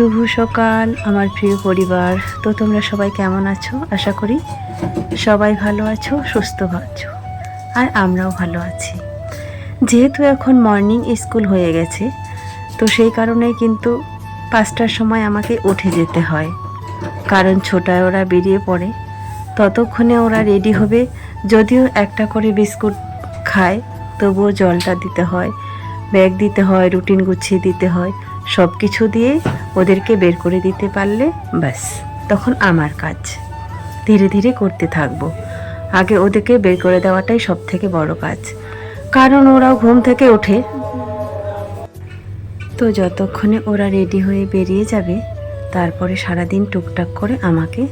শুভ সকাল, আমার প্রিয় পরিবার। তো তোমরা সবাই কেমন আছো? আশা করি সবাই ভালো আছো, সুস্থ আছো, আর আমরাও ভালো আছি। যেহেতু এখন মর্নিং স্কুল হয়ে গেছে, তো সেই কারণেই কিন্তু পাঁচটার সময় আমাকে উঠে যেতে হয়। কারণ ছোটায় ওরা বেরিয়ে পড়ে, ততক্ষণে ওরা রেডি হবে। যদিও একটা করে বিস্কুট খায়, তবুও জলটা দিতে হয়, ব্যাগ দিতে হয়, রুটিন গুছিয়ে দিতে হয়। সব কিছু দিয়ে ওদেরকে বের করে দিতে পারলে ব্যাস, তখন আমার কাজ। ধীরে ধীরে করতে থাকব। আগে ওদেরকে বের করে দেওয়াটাই সব থেকে বড় কাজ। কারণ ওরাও ঘুম থেকে ওঠে। তো যতক্ষণে ওরা রেডি হয়ে বেরিয়ে যাবে, তারপরে সারাদিন টুকটাক করে আমাকে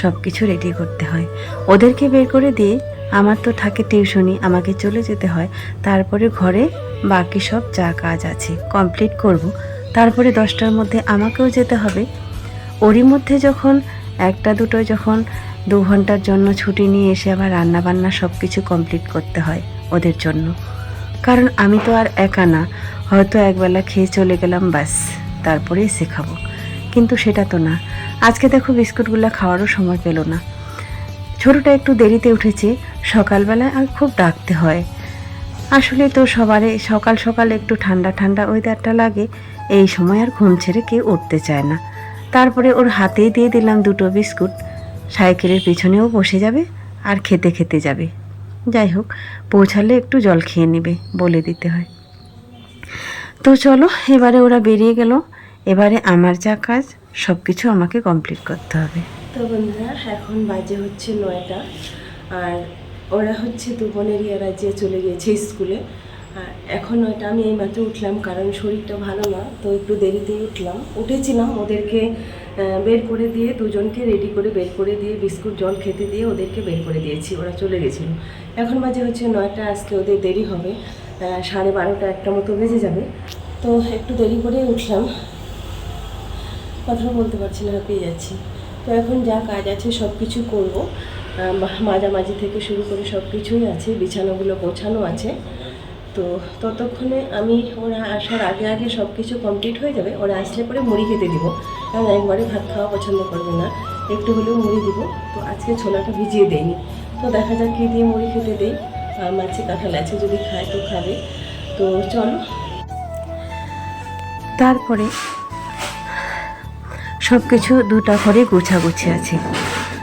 সব কিছু রেডি করতে হয়। ওদেরকে বের করে দিয়ে আমার তো থাকে টিউশনি আমাকে চলে যেতে হয়। তারপরে ঘরে বাকি সব যা কাজ আছে কমপ্লিট করব। তারপরে দশটার মধ্যে আমাকেও যেতে হবে। ওরই মধ্যে যখন একটা দুটো যখন দু ঘণ্টার জন্য ছুটি নিয়ে এসে আবার রান্না বান্না সব কিছু কমপ্লিট করতে হয় ওদের জন্য। কারণ আমি তো আর একা না, হয়তো একবেলা খেয়ে চলে গেলাম ব্যাস, তারপরেই শেখাবো কিন্তু সেটা তো না। আজকে দেখো বিস্কুটগুলো খাওয়ারও সময় পেল না। ছোটোটা একটু দেরিতে উঠেছে, সকালবেলায় আর খুব ডাকতে হয়। আসলে তো সবারে সকাল সকাল একটু ঠান্ডা ঠান্ডা ওয়েদারটা লাগে, এই সময় আর ঘুম ছেড়ে কেউ উঠতে চায় না। তারপরে ওর হাতেই দিয়ে দিলাম দুটো বিস্কুট। সাইকেলের পিছনেও বসে যাবে আর খেতে খেতে যাবে। যাই হোক, পৌঁছালে একটু জল খেয়ে নেবে বলে দিতে হয়। তো চলো, এবারে ওরা বেরিয়ে গেল। এবারে আমার যা কাজ সব কিছু আমাকে কমপ্লিট করতে হবে। তো বন্ধুরা, এখন বাজে হচ্ছে নয়টা। আর ওরা হচ্ছে দু বোনেরই এরা যে চলে গিয়েছে স্কুলে। এখন নয়টা আমি এইমাত্র উঠলাম কারণ শরীরটা ভালো না, তো একটু দেরিতেই উঠলাম। উঠেছিলাম ওদেরকে বের করে দিয়ে দুজনকে রেডি করে বের করে দিয়ে বিস্কুট, জল খেতে দিয়ে ওদেরকে বের করে দিয়েছি, ওরা চলে গেছিল। এখন বাজে হচ্ছে নয়টা, আজকে ওদের দেরি হবে সাড়ে বারোটা একটা মতো বেজে যাবে। তো একটু দেরি করে উঠলাম। কথা বলতে পারছি না পেয়ে যাচ্ছি। তো এখন যা কাজ আছে সব কিছু করব। মাঝামাঝি থেকে শুরু করে সব কিছুই আছে, বিছানাগুলো গোছানো আছে। তো ততক্ষণে আমি, ওরা আসার আগে আগে সব কিছু কমপ্লিট হয়ে যাবে, ওরা আসলে পরে মুড়ি খেতে দিব। কারণ একবারে ভাত খাওয়া পছন্দ করবে না। একটু হলেও মুড়ি দিব। তো আজকে ছোলাটা ভিজিয়ে দেয়নি তো দেখা যাক কী দিয়ে মুড়ি খেতে দেই। আর মাছে কাঁঠাল আছে, যদি খায় তো খাবে। তো চলো। তারপরে সব কিছু দুটা ঘরে গোছাগুছি আছে।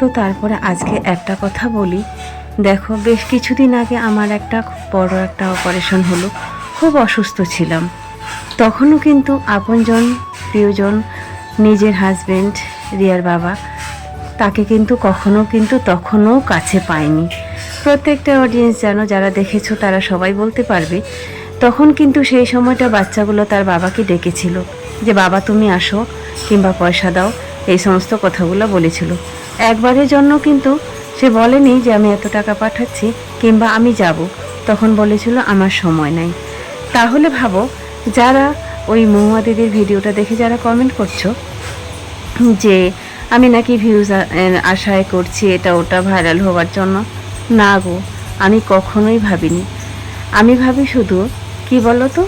তো তারপরে আজকে একটা কথা বলি। দেখো, বেশ কিছুদিন আগে আমার একটা বড় একটা অপারেশন হলো। খুব অসুস্থ ছিলাম। তখনও কিন্তু আপনজন, প্রিয়জন, নিজের হাজব্যান্ড রিয়ার বাবা, তাকে কিন্তু কখনো কিন্তু তখনও কাছে পায়নি। প্রত্যেকটা অডিয়েন্স জানো যারা দেখেছ, তারা সবাই বলতে পারবে। তখন কিন্তু সেই সময়টা বাচ্চাগুলো তার বাবাকে ডেকেছিল। যে, বাবা, তুমি আসো কিংবা পয়সা দাও। এই সমস্ত কথাগুলো বলেছিল। একবারের জন্য কিন্তু সে বলেনি যে আমি এত টাকা পাঠাচ্ছি কিংবা আমি যাব। তখন বলেছিল, আমার সময় নাই। তাহলে ভাবো, যারা ওই মহুয়া দিদির ভিডিওটা দেখে যারা কমেন্ট করছ, যে আমি নাকি ভিউজ আশায় করছি এটা ওটা ভাইরাল হওয়ার জন্য। না গো, আমি কখনোই ভাবিনি। আমি ভাবি শুধু, কি বলো তো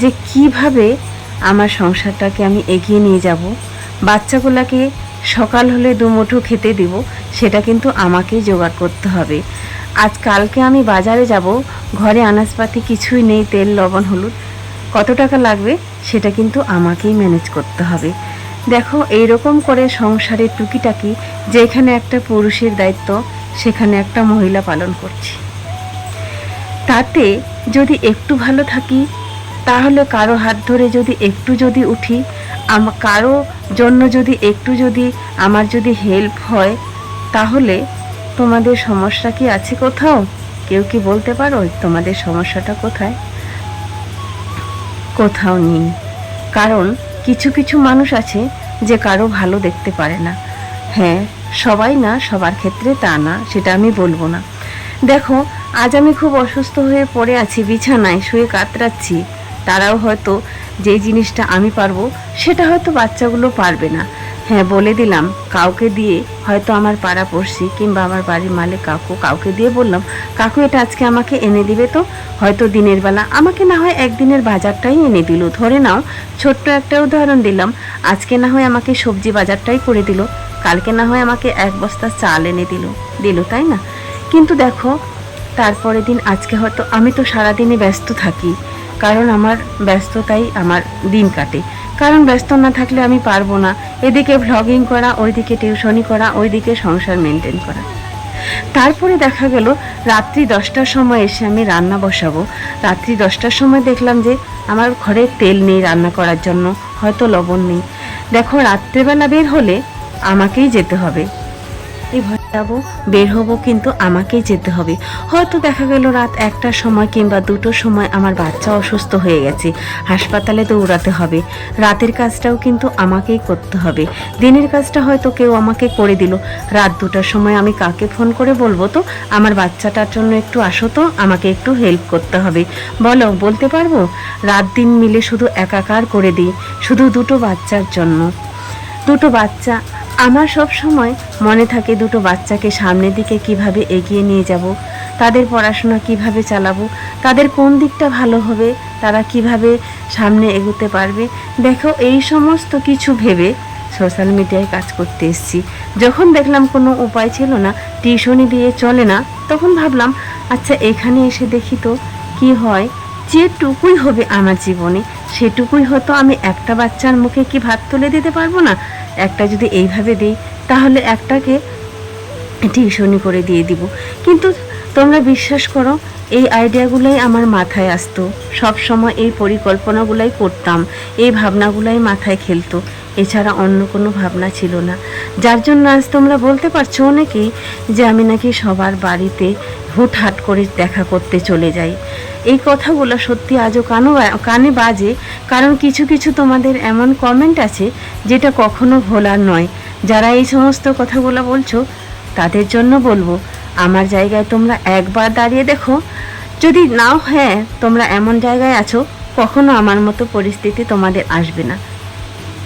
যে কীভাবে আমার সংসারটাকে আমি এগিয়ে নিয়ে যাব? বাচ্চাগুলোকে সকাল হলে দুমুঠো খেতে দিব, সেটা কিন্তু আমাকেই জোগাড় করতে হবে। আজ কালকে আমি বাজারে যাব, ঘরে আনাজপাতি কিছুই নেই, তেল, লবণ, হলুদ। কত টাকা লাগবে সেটা কিন্তু আমাকেই ম্যানেজ করতে হবে। দেখো, এইরকম করে সংসারের টুকিটাকি, যেখানে একটা পুরুষের দায়িত্ব, সেখানে একটা মহিলা পালন করছি। তাতে যদি একটু ভালো থাকি, তাহলে কারও হাত ধরে যদি একটু যদি উঠি কারও জন্য যদি একটু যদি আমার যদি হেল্প হয়, তাহলে তোমাদের সমস্যা কি আছে কোথাও? কেউ কি বলতে পারো তোমাদের সমস্যাটা কোথায়? কোথাও নেই। কারণ কিছু কিছু মানুষ আছে যে কারও ভালো দেখতে পারে না। হ্যাঁ সবাই না, সবার ক্ষেত্রে তা না, সেটা আমি বলব না। দেখো, আজ আমি খুব অসুস্থ হয়ে পড়ে আছি, বিছানায় শুয়ে কাতরাচ্ছি। তারাও হয়তো যে জিনিসটা আমি পারব, সেটা হয়তো বাচ্চাগুলো পারবে না। হ্যাঁ বলে দিলাম, কাউকে দিয়ে হয়তো আমার পাড়া পড়শি কিংবা আমার বাড়ির মালিক কাকু, কাউকে দিয়ে বললাম, কাকু, এটা আজকে আমাকে এনে দিবে তো? হয়তো দিনের বেলা আমাকে না হয় একদিনের বাজারটাই এনে দিল। ধরে নাও, ছোট্ট একটা উদাহরণ দিলাম, আজকে না হয় আমাকে সবজি বাজারটাই করে দিল, কালকে না হয় আমাকে এক বস্তা চাল এনে দিল দিল, তাই না? কিন্তু দেখো তারপরে দিন, আজকে হয়তো আমি তো সারাদিনে ব্যস্ত থাকি। কারণ আমার ব্যস্ততাই আমার দিন কাটে। কারণ ব্যস্ত না থাকলে আমি পারব না। এদিকে ভ্লগিং করা, ওইদিকে টিউশনি করা, ওইদিকে সংসার মেনটেন করা। তারপরে দেখা গেল, রাত্রি দশটার সময় এসে আমি রান্না বসাবো। রাত্রি দশটার সময় দেখলাম যে আমার ঘরে তেল নেই রান্না করার জন্য, হয়তো লবণ নেই। দেখো, রাত্রেবেলা বের হলে আমাকেই যেতে হবে। যাব, বের হব, কিন্তু আমাকেই যেতে হবে। হয়তো দেখা গেল রাত একটার সময় কিংবা দুটোর সময় আমার বাচ্চা অসুস্থ হয়ে গেছে। হাসপাতালে দৌড়াতে হবে। রাতের কাজটাও কিন্তু আমাকেই করতে হবে। দিনের কাজটা হয়তো কেউ আমাকে করে দিল। রাত দুটার সময় আমি কাকে ফোন করে বলব তো? আমার বাচ্চাটার জন্য একটু আসো তো, আমাকে একটু হেল্প করতে হবে। বলো, বলতে পারব? রাত দিন মিলে শুধু একাকার করে দিই। শুধু দুটো বাচ্চার জন্য। দুটো বাচ্চা আমার সব সময় মনে থাকে দুটো বাচ্চাকে সামনের দিকে কীভাবে এগিয়ে নিয়ে যাব, তাদের পড়াশোনা কীভাবে চালাবো, তাদের কোন দিকটা ভালো হবে, তারা কীভাবে সামনে এগোতে পারবে। দেখো, এই সমস্ত কিছু ভেবে সোশ্যাল মিডিয়ায় কাজ করতে এসেছি। যখন দেখলাম কোনো উপায় ছিল না টিউশনি দিয়ে চলে না, তখন ভাবলাম আচ্ছা এখানে এসে দেখি তো কি হয়। যেটুকুই হবে আমার জীবনে, সেটুকুই হতো আমি একটা বাচ্চার মুখে কি ভাত তুলে দিতে পারব না? একটা যদি এইভাবে দিই, তাহলে একটাকে টিউশনি করে দিয়ে দিব। কিন্তু তোমরা বিশ্বাস করো, এই আইডিয়াগুলোই আমার মাথায় আসতো। সব সময় এই পরিকল্পনাগুলাই করতাম, এই ভাবনাগুলাই মাথায় খেলতো। এছাড়া অন্য কোনো ভাবনা ছিল না। যার জন্য আজ তোমরা বলতে পারছ অনেকেই যে আমি নাকি সবার বাড়িতে হুটহাট করে দেখা করতে চলে যাই। এই কথাগুলো সত্যি আজও কানো কানে বাজে, কারণ কিছু কিছু তোমাদের এমন কমেন্ট আছে যেটা কখনো ভোলার নয়। যারা এই সমস্ত কথাগুলো বলছো, তাদের জন্য বলব, আমার জায়গায় তোমরা একবার দাঁড়িয়ে দেখো। যদি নাও হ্যাঁ তোমরা এমন জায়গায় আছো, কখনো আমার মতো পরিস্থিতি তোমাদের আসবে না।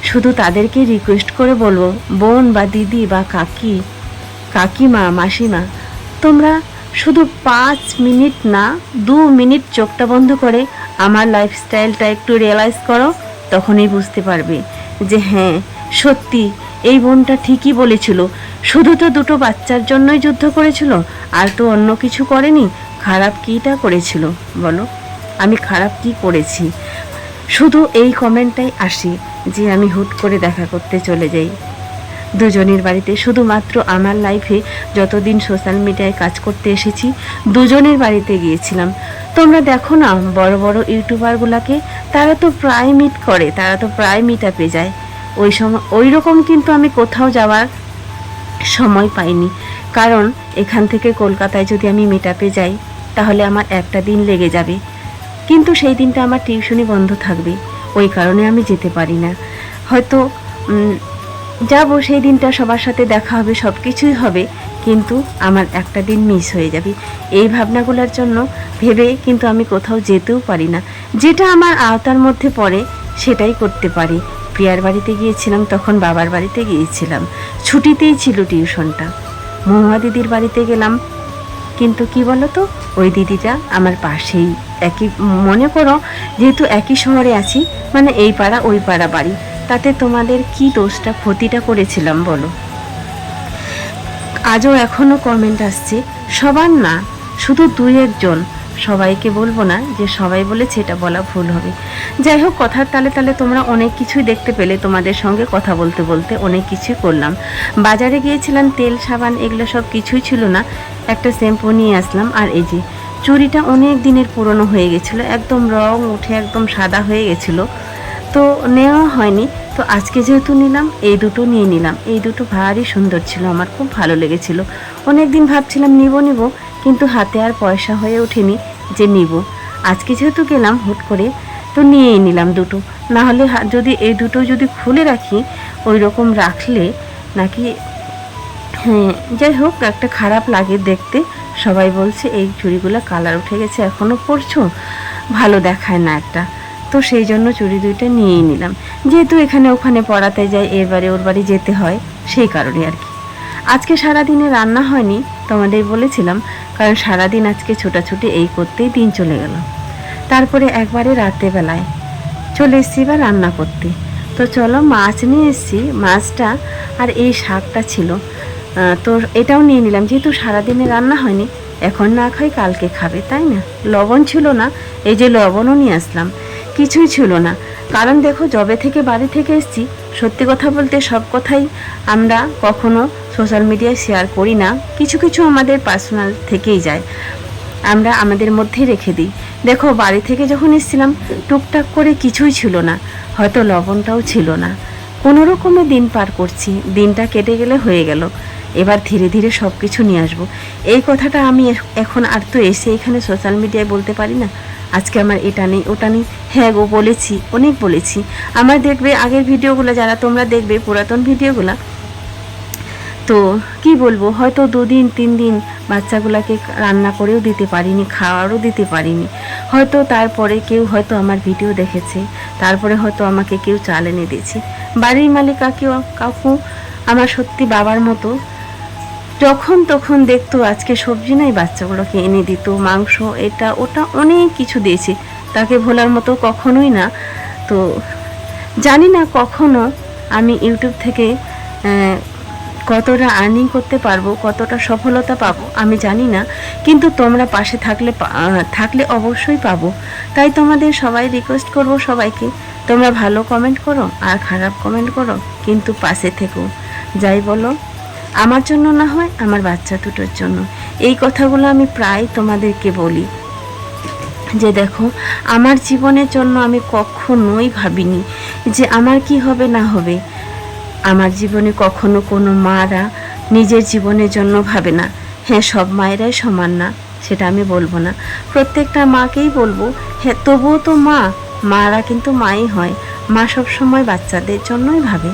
শুধু তাদেরকে রিকোয়েস্ট করে বলব, বোন বা দিদি বা কাকি, কাকিমা, মাসিমা, তোমরা শুধু পাঁচ মিনিট না, দু মিনিট চোখটা বন্ধ করে আমার লাইফস্টাইলটা একটু রিয়েলাইজ করো, তখনই বুঝতে পারবে যে হ্যাঁ সত্যি এই বোনটা ঠিকই বলেছিল। শুধু তো দুটো বাচ্চার জন্যই যুদ্ধ করেছিল, আর তো অন্য কিছু করেনি, খারাপ কীটা করেছিল, বলো? আমি খারাপ কি করেছি? শুধু এই কমেন্টটাই আসে যে আমি হুট করে দেখা করতে চলে যাই। দুজনের বাড়িতে শুধুমাত্র আমার লাইফে যতদিন সোশ্যাল মিডিয়ায় কাজ করতে এসেছি, দুজনের বাড়িতে গিয়েছিলাম। তোমরা দেখো না, বড় বড় ইউটিউবারগুলোকে তারা তো প্রায় মিট করে, তারা তো প্রায় মিট আপে যায়। ওই সময় ওই রকম কিন্তু আমি কোথাও যাওয়ার সময় পাইনি। কারণ এখান থেকে কলকাতায় যদি আমি মিট আপে যাই, তাহলে আমার একটা দিন লেগে যাবে। কিন্তু সেই দিনটা আমার টিউশনি বন্ধ থাকবে। ওই কারণে আমি যেতে পারি না। হয়তো যাব, সেই দিনটা সবার সাথে দেখা হবে সব কিছুই হবে, কিন্তু আমার একটা দিন মিস হয়ে যাবে। এই ভাবনাগুলোর জন্য ভেবে কিন্তু আমি কোথাও যেতেও পারি না। যেটা আমার আওতার মধ্যে পড়ে, সেটাই করতে পারি। প্রিয়ার বাড়িতে গিয়েছিলাম, তখন বাবার বাড়িতে গিয়েছিলাম। ছুটিতেই ছিল টিউশনটা। মহুয়া দিদির বাড়িতে গেলাম। কিন্তু কি বলো তো ওই দিদিটা আমার পাশেই। একই, মনে করো, যেহেতু একই শহরে আছি মানে এই পাড়া, ওই পাড়া বাড়ি। তাতে তোমাদের কি দোষটা, ক্ষতিটা করেছিলাম বলো। আজও এখনও কমেন্ট আসছে, সবার না, শুধু দুই একজন। সবাইকে বলব না যে সবাই বলেছে এটা বলা ভুল হবে। যাই হোক, কথার তালে তালে তোমরা অনেক কিছুই দেখতে পেলে তোমাদের সঙ্গে কথা বলতে বলতে, অনেক কিছুই করলাম। বাজারে গিয়েছিলাম, তেল, সাবান এগুলো সব কিছুই ছিল না। একটা শ্যাম্পু নিয়ে আসলাম, আর এই যে চুড়িটা অনেক দিনের পুরনো হয়ে গেছিল, একদম রং উঠে একদম সাদা হয়ে গেছিল। তো নেওয়া হয়নি। তো আজকে যেহেতু নিলাম, এই দুটো নিয়ে নিলাম। এই দুটো ভারী সুন্দর ছিল, আমার খুব ভালো লেগেছিল। অনেক দিন ভাবছিলাম নিব নিব, কিন্তু হাতে আর পয়সা হয়ে ওঠেনি যে নিব। আজকে যেহেতু গেলাম হুট করে, তো নিয়েই নিলাম দুটো। না হলে যদি এই দুটো যদি খুলে রাখি, ওই রকম রাখলে নাকি হ্যাঁ যাই হোক, একটা খারাপ লাগে দেখতে। সবাই বলছে, এই চুড়িগুলো কালার উঠে গেছে এখনও পরছো? ভালো দেখায় না একটা। তো সেই জন্য চুড়ি দুইটা নিয়েই নিলাম। যেহেতু এখানে ওখানে পড়াতে যাই এর বাড়ি ওর বাড়ি যেতে হয়, সেই কারণে আর কি। আজকে সারাদিনে রান্না হয়নি, তোমাদের বলেছিলাম, কারণ সারাদিন আজকে ছোটাছুটি, এই করতেই দিন চলে গেল। তারপরে একবারে রাত্রেবেলায় চলে এসেছি বা রান্না করতে। তো চলো, মাছ নিয়ে এসেছি, মাছটা আর এই শাকটা ছিল। তো এটাও নিয়ে নিলাম, যেহেতু সারাদিনে রান্না হয়নি, এখন না খাই, কালকে খাবে, তাই না? লবণ ছিল না, এই যে লবণও নিয়ে আসলাম। কিছুই ছিল না। কারণ দেখো জবে থেকে বাড়ি থেকে এসেছি, সত্যি কথা বলতে সব কথাই আমরা কখনো সোশ্যাল মিডিয়ায় শেয়ার করি না। কিছু কিছু আমাদের পার্সোনাল থেকেই যায়। আমরা আমাদের মধ্যেই রেখে দিই। দেখো, বাড়ি থেকে যখন এসেছিলাম, টুকটাক করে কিছুই ছিল না। হয়তো লবণটাও ছিল না। কোনো রকমে দিন পার করছি, দিনটা কেটে গেলে হয়ে গেল। এবার ধীরে ধীরে সব কিছু নিয়ে আসব। এই কথাটা আমি এখন আর তো এসে এখানে সোশ্যাল মিডিয়ায় বলতে পারি না। আজকে আমার এটা নেই, ওটা নেই। হ্যাঁ গো, বলেছি, অনেক বলেছি। আমার দেখবে আগের ভিডিওগুলো, যারা তোমরা দেখবে পুরাতন ভিডিওগুলো, তো কি বলব, হয়তো দুদিন তিন দিন বাচ্চাগুলোকে রান্না করেও দিতে পারিনি, খাওয়ারও দিতে পারিনি। হয়তো তারপরে কেউ হয়তো আমার ভিডিও দেখেছে, তারপরে হয়তো আমাকে কেউ চাল এনে দিয়েছে। বাড়ির মালিক কাকেও, কাকু, আমার সত্যি বাবার মতো যখন তখন দেখতো আজকে সবজি নাই, বাচ্চাগুলোকে এনে দিত, মাংস, এটা, ওটা অনেক কিছু দিয়েছে। তাকে ভোলার মতো কখনোই না। তো জানি না কখনো আমি ইউটিউব থেকে কতটা আর্নিং করতে পারব, কতটা সফলতা পাবো, আমি জানি না। কিন্তু তোমরা পাশে থাকলে থাকলে অবশ্যই পাবো। তাই তোমাদের সবাই রিকোয়েস্ট করব সবাইকে, তোমরা ভালো কমেন্ট করো আর খারাপ কমেন্ট করো, কিন্তু পাশে থেকো। যাই বলো। আমার জন্য না হয় আমার বাচ্চা দুটোর জন্য। এই কথাগুলো আমি প্রায় তোমাদেরকে বলি। যে দেখো, আমার জীবনের জন্য আমি কখনোই ভাবিনি যে আমার কি হবে না হবে। আমার জীবনে কখনো কোনো মারা নিজের জীবনের জন্য ভাবে না। হ্যাঁ সব মায়েরাই সমান না, সেটা আমি বলব না। প্রত্যেকটা মাকেই বলব হ্যাঁ তবুও তো মা, মারা কিন্তু মাই হয়। মা সব সময় বাচ্চাদের জন্যই ভাবে।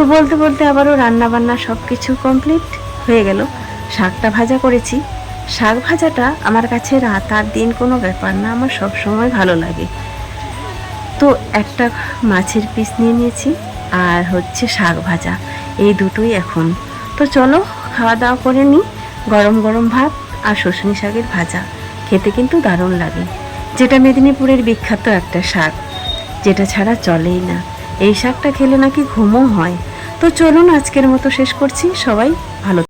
তো বলতে বলতে আবারও রান্না বান্না সব কিছু কমপ্লিট হয়ে গেল। শাকটা ভাজা করেছি। শাক ভাজাটা আমার কাছে রাত আর দিন কোনো ব্যাপার না, আমার সব সময় ভালো লাগে। তো একটা মাছের পিস নিয়ে নিয়েছি আর হচ্ছে শাক ভাজা, এই দুটোই এখন। তো চলো খাওয়া দাওয়া করে নিই, গরম গরম ভাত আর শুশনি শাকের ভাজা। খেতে কিন্তু দারুণ লাগে। যেটা মেদিনীপুরের বিখ্যাত একটা শাক, যেটা ছাড়া চলেই না। এই শাকটা খেলে নাকি ঘুমও হয়। তো চলুন আজকের মতো শেষ করছি। সবাই ভালো